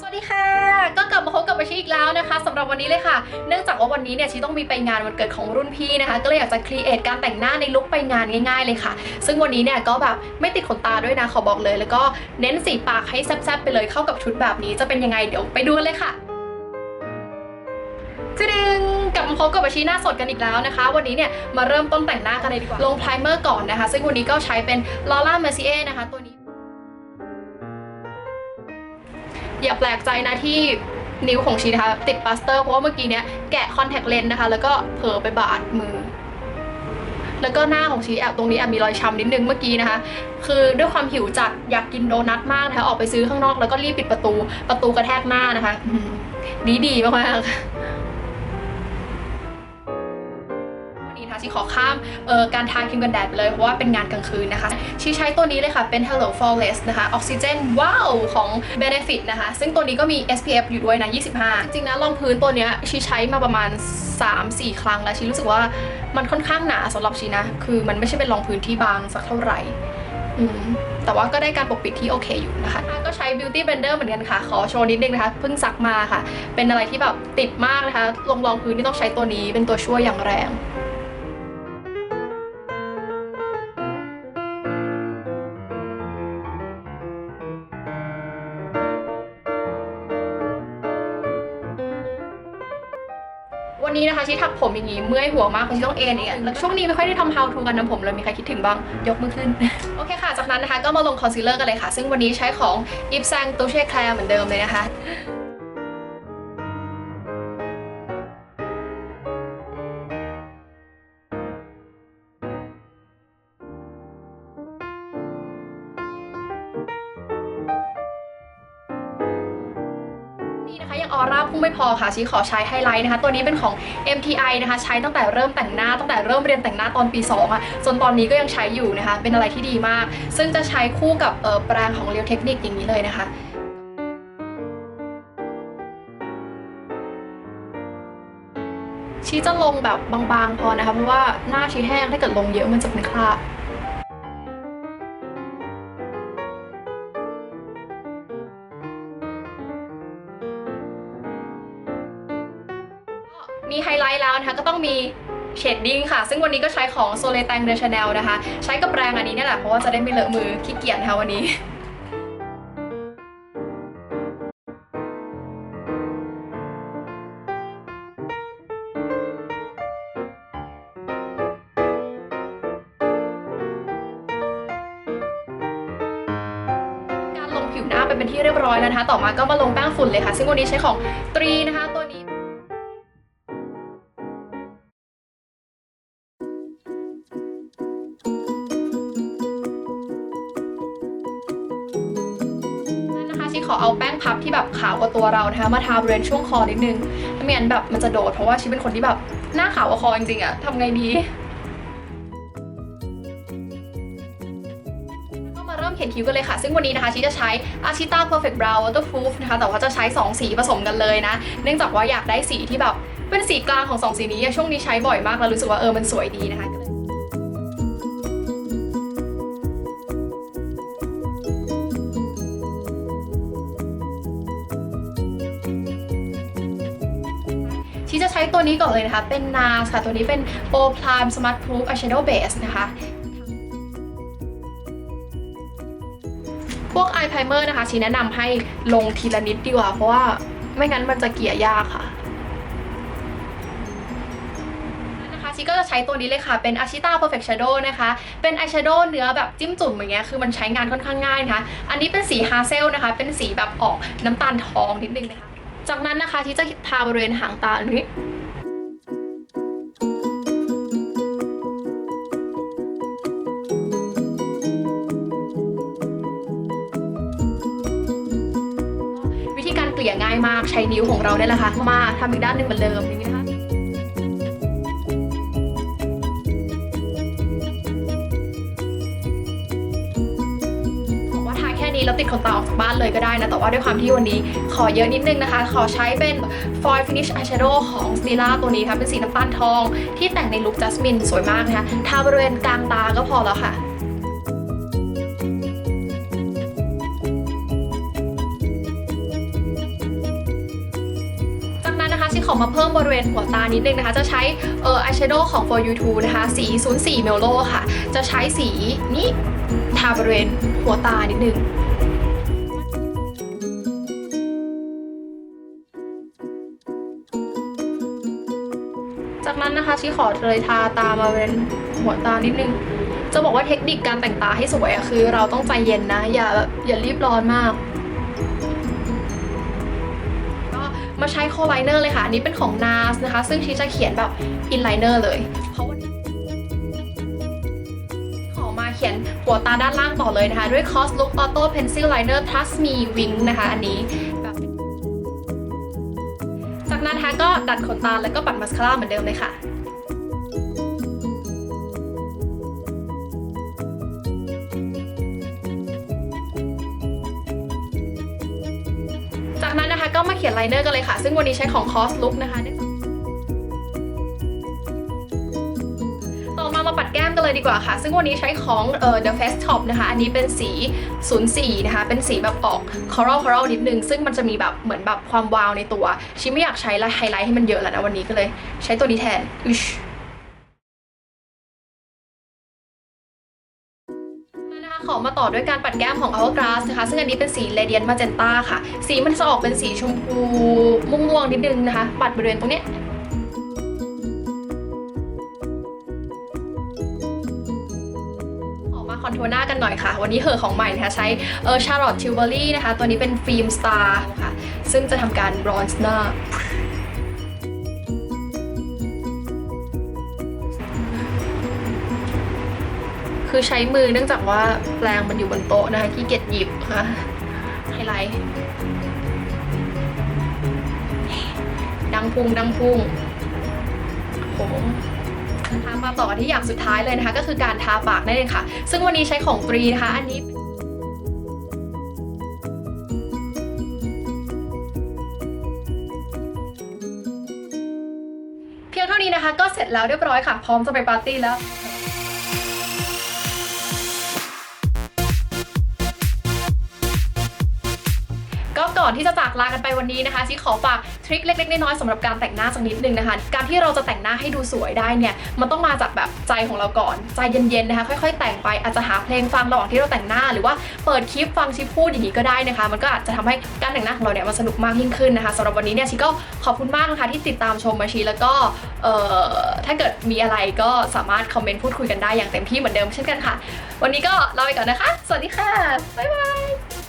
สวัสดีค่ะ ก็กลับมาพบกับอาชีอีกแล้วนะคะสำหรับวันนี้เลยค่ะ เนื่องจากว่าวันนี้เนี่ยชีต้องมีไปงานวันเกิดของรุ่นพี่นะคะ ก็เลยอยากจะครีเอทการแต่งหน้าในลุคไปงานง่ายๆเลยค่ะ ซึ่งวันนี้เนี่ยก็แบบไม่ติดขนตาด้วยนะขอบอกเลย แล้วก็เน้นสีปากให้แซ่บๆไปเลยเข้ากับชุดแบบนี้จะเป็นยังไงเดี๋ยวไปดูกันเลยค่ะจะดึงกลับมาพบกับอาชีหน้าสดกันอีกแล้วนะคะ วันนี้เนี่ยมาเริ่มต้นแต่งหน้ากันเลยดีกว่าลงไพรเมอร์ก่อนนะคะ ซึ่งวันนี้ก็ใช้เป็น Laura Mercier นะคะตัว อย่าแปลกใจนะที่นิ้วของชีนะคะติดปลาสเตอร์เพราะว่าเมื่อกี้เนี้ยแกะคอนแทคเลนส์นะคะ แล้วก็เผลอไปบาดมือ แล้วก็หน้าของชีแอบตรงนี้แอบมีรอยช้ำนิดนึงเมื่อกี้นะคะ คือด้วยความหิวจัดอยากกินโดนัทมากนะคะออกไปซื้อข้างนอกแล้วก็รีบปิดประตูประตูกระแทกหน้านะคะดีดีมากๆ นนี้นะคะชีขอข้ามเอ่อการทาครีมกันแดดไปเลย เพราะว่าเป็นงานกลางคืนนะคะชีใช้ตัวนี้เลยค่ะ เป็น Hello Flawless นะคะ Oxygen ว้าวของ Benefit นะคะ ซึ่งตัวนี้ก็มี SPF อยู่ด้วยนะ 25 จริงๆนะรองพื้นตัวเนี้ยชีใช้มาประมาณ 3-4 ครั้งแล้วชีรู้สึกว่ามันค่อนข้างหนาสำหรับชีนะ คือมันไม่ใช่เป็นรองพื้นที่บางสักเท่าไหร่แต่ว่าก็ได้การปกปิดที่โอเคอยู่นะคะ ก็ใช้ Beauty Blender เหมือนกันค่ะ ขอโชว์นิดนึงนะคะ เพิ่งซักมาค่ะ เป็นอะไรที่แบบติดมากนะคะ ลงรองพื้นที่ต้องใช้ตัวนี้เป็นตัวช่วยอย่างแรง วันนี้นะคะชีถักผมอย่างนี้เมื่อยหัวมากเพราะชีต้องเอ็นเองแล้วช่วงนี้ไม่ค่อยได้ทำ how to กันนะผมเลยมีใครคิดถึงบ้างยกมือขึ้น โอเคค่ะ จากนั้นนะคะก็มาลงคอนซีลเลอร์กันเลยค่ะ ซึ่งวันนี้ใช้ของ i p s a n g Touche Eclair เหมือนเดิมเลยนะคะ นี่นะคะยังออร่าพุ่งไม่พอค่ะชีขอใช้ไฮไลท์นะคะ ตัวนี้เป็นของ MTI นะคะ ใช้ตั้งแต่เริ่มแต่งหน้าตั้งแต่เริ่มเรียนแต่งหน้าตอนปี2อะจนตอนนี้ก็ยังใช้อยู่นะคะ เป็นอะไรที่ดีมาก ซึ่งจะใช้คู่กับแปรงของเรียวเทคนิคอย่างนี้เลยนะคะชีจะลงแบบบางๆพอนะคะเพราะว่าหน้าชีแห้งถ้าเกิดลงเยอะมันจะเป็นคราบ มีไฮไลท์แล้วนะคะก็ต้องมีเชดดิ้งค่ะ ซึ่งวันนี้ก็ใช้ของ s o l e t a n g de Chanel นะคะ ใช้กับแปรงอันนี้นี่แหละ เพราะว่าจะได้ไม่เลอะมือขี้เกียจนะคะวันนี้การลงผิวหน้าไปเป็นที่เรียบร้อยแล้วนะคะ ต่อมาก็มาลงแป้งฝุ่นเลยค่ะ ซึ่งวันนี้ใช้ของตรีนะคะตัว แบที่แบบขาวกว่าตัวเรานะคะมาทาบริเวณช่วงคอนิดนึงไม่งั้นแบบมันจะโดดเพราะว่าชีเป็นคนที่แบบหน้าขาวกว่าคอจริงๆอะทำไงดีก็มาเริ่มเขียนคิ้วกันเลยค่ะ ซึ่งวันนี้นะคะชีจะใช้ Ashita Perfect Brow Waterproof นะคะ แต่ว่าจะใช้ 2 สีผสมกันเลยนะ เนื่องจากว่าอยากได้สีที่แบบเป็นสีกลางของ 2 สีนี้ ช่วงนี้ใช้บ่อยมากแล้วรู้สึกว่าเออมันสวยดีนะคะ ก็เลยชีจะใช้ตัวนี้ก่อนเลยนะคะ เป็น NARS ค่ะ ตัวนี้เป็น O Prime Smart Proof Eyeshadow Base นะคะพวก eye primer นะคะชีแนะนำให้ลงทีละนิดดีกว่า เพราะว่าไม่งั้นมันจะเกลี่ยยากค่ะนะคะชีก็จะใช้ตัวนี้เลยค่ะ เป็น Ashita Perfect Shadow นะคะ เป็น eyeshadow เนื้อแบบจิ้มจุ่มอย่างเงี้ย คือมันใช้งานค่อนข้างง่ายนะคะ อันนี้เป็นสี Hazel นะคะ เป็นสีแบบออกน้ำตาลทองนิดนึงนะคะ จากนั้นนะคะที่จะทาบริเวณหางตาอันนี้วิธีการเกลี่ยง่ายมากใช้นิ้วของเราเนี่ยแหละค่ะมาทำอีกด้านหนึ่งเหมือนเดิมอย่างนี้นะคะ นี้แล้วติดขนตาออกจากบ้านเลยก็ได้นะ แต่ว่าด้วยความที่วันนี้ขอเยอะนิดนึงนะคะ ขอใช้เป็น foil finish eyeshadow ของ Stila ตัวนี้ค่ะเป็นสีน้ำตาลทอง ที่แต่งในลุคจัสมินสวยมากนะคะทาบริเวณกลางตาก็พอแล้วค่ะทขอมาเพิ่มบริเวณหัวตานิดนึงนะคะ จะใช้เอออายแชโดว์ของ For You Too นะคะ สี 04 Melo ค่ะ จะใช้สีนี้ทาบริเวณหัวตานิดนึง จากนั้นนะคะชีขอเลยทาตามาเป็นหัวตานิดนึง จะบอกว่าเทคนิคการแต่งตาให้สวยอะคือ เราต้องใจเย็นนะ อย่าแบบอย่ารีบร้อนมาก ก็มาใช้โคไลเนอร์เลยค่ะ อันนี้เป็นของ NARS นะคะ ซึ่งชีจะเขียนแบบอินไลเนอร์เลย เพราะวันนี้ขอมาเขียนหัวตาด้านล่างต่อเลยนะคะ ด้วย Cos Look Auto Pencil Liner Trust Me Wing นะคะ อันนี้ นั้นนะคะก็ดัดขนตาแล้วก็ปัดมัสคาร่าเหมือนเดิมเลยค่ะจากนั้นนะคะก็มาเขียนไลเนอร์กันเลยค่ะ ซึ่งวันนี้ใช้ของ Cos Look นะคะ กันเลยดีกว่าค่ะ ซึ่งวันนี้ใช้ของเอ่อ The Face Top นะคะ อันนี้เป็นสี 04 นะคะ เป็นสีแบบออก Coral Coral นิดนึง ซึ่งมันจะมีแบบเหมือนแบบความวาวในตัว ชิไม่อยากใช้ไฮไลท์ให้มันเยอะแล้วนะวันนี้ก็เลยใช้ตัวนี้แทนอึชนะคะขอมาต่อด้วยการปัดแก้มของ Hourglass นะคะ ซึ่งอันนี้เป็นสี Radiant Magenta ค่ะ สีมันจะออกเป็นสีชมพูม่วงๆนิดนึงนะคะ ปัดบริเวณตรงเนี้ย คอนโทรหน้ากันหน่อยค่ะ วันนี้เหอของใหม่นะคะใช้เออ Charlotte Tilbury นะคะ ตัวนี้เป็นฟิล์ม Star ค่ะ ซึ่งจะทำการบรอนซ์หน้าคือใช้มือเนื่องจากว่าแปรงมันอยู่บนโต๊ะนะคะขี้เกียจหยิบค่ะไฮไลท์ดังพุงดังพุงโอ้ นะคะมาต่อที่อย่างสุดท้ายเลยนะคะ ก็คือการทาปากนั่นเองค่ะ ซึ่งวันนี้ใช้ของฟรีนะคะ อันนี้เพียงเท่านี้นะคะ ก็เสร็จแล้วเรียบร้อยค่ะ พร้อมจะไปปาร์ตี้แล้ว ก่อนที่จะจากลากันไปวันนี้นะคะชิขอฝากทริคเล็กๆน้อยๆสำหรับการแต่งหน้าสักนิดนึงนะคะ การที่เราจะแต่งหน้าให้ดูสวยได้เนี่ยมันต้องมาจากแบบใจของเราก่อนใจเย็นๆนะคะค่อย ๆ แต่งไปอาจจะหาเพลงฟังระหว่างที่เราแต่งหน้าหรือว่าเปิดคลิปฟังชิพูดอย่างนี้ก็ได้นะคะ มันก็อาจจะทำให้การแต่งหน้าของเราเนี่ยมันสนุกมากยิ่งขึ้นนะคะสำหรับวันนี้เนี่ยชิก็ขอบคุณมากนะคะที่ติดตามชมมาชีแล้วก็เอ่อถ้าเกิดมีอะไรก็สามารถคอมเมนต์พูดคุยกันได้อย่างเต็มที่เหมือนเดิมเช่นกันค่ะ วันนี้ก็ลาไปก่อนนะคะ สวัสดีค่ะ บ๊ายบาย